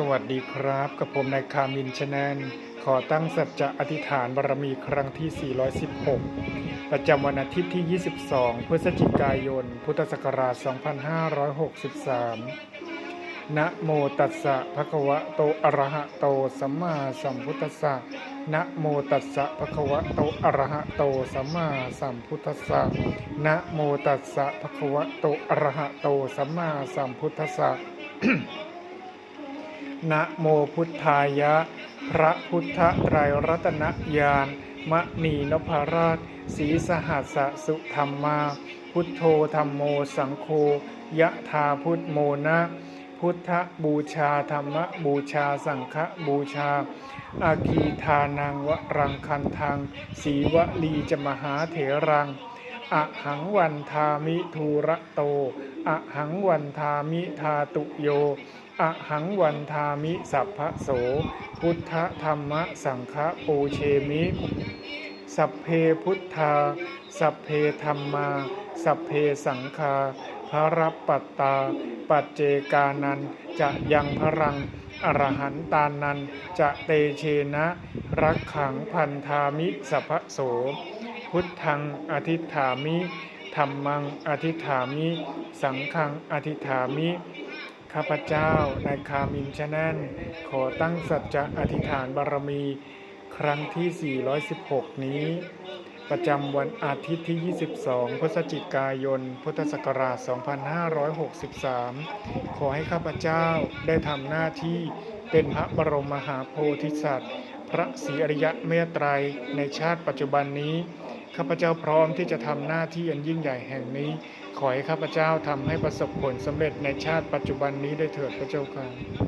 สวัสดีครับ กับผมนายคามินชแนนขอตั้งสัจจะอธิษฐานบารมีครั้งที่ 416 ประจำวันอาทิตย์ที่ 22 พฤศจิกายน พุทธศักราช 2563 นะโมตัสสะภะคะวะโตอะระหะโตสัมมาสัมพุทธัสสะนะโมตัสสะภะคะวะโตอะระหะโตสัมมาสัมพุทธัสสะนะโมตัสสะภะคะวะโตอะระหะโตสัมมาสัมพุทธัสสะ นะโมพุทธายะ พระพุทธไตรรัตนญาณมณีนพราชสีสหัสสุธรรมา พุทโธธรรมโมสังโฆยะธาพุทโมนะพุทธบูชาธรรมบูชาสังฆบูชา อาคีทานังวรังคันทังสีวลีจมหาเถรังอะหังวันทามิทูระโตอะหังวันทามิทาตุโย อะหังวันทามิสัพพะโส พุทธธรรมสังฆปูเชมิ สัพเพพุทธา สัพเพธรรมา สัพเพสังฆาพระรับปัตตา ปัจเจกานันจะยังพรังอรหันตานันจะเตเชนะ รักขังพันธามิสัพพะโส พุทธังอธิฐามิธรรมังอธิฐามิ สังฆังอธิฐามิ ข้าพเจ้านายคามินชะแนนขอตั้งสัจจะอธิษฐานบารมี ครั้งที่ 416 นี้ ประจำวันอาทิตย์ที่ 22 พฤศจิกายน พุทธศักราช 2563 ขอให้ข้าพเจ้าได้ทำหน้าที่เป็นพระบรมมหาโพธิสัตว์ พระศรีอริยะเมตไตรในชาติปัจจุบันนี้ ข้าพเจ้าพร้อมที่จะทำหน้าที่อันยิ่งใหญ่แห่งนี้ ขอให้ข้าพเจ้าทำให้ประสบผลสำเร็จในชาติปัจจุบันนี้ได้เถิดพระเจ้าค่ะ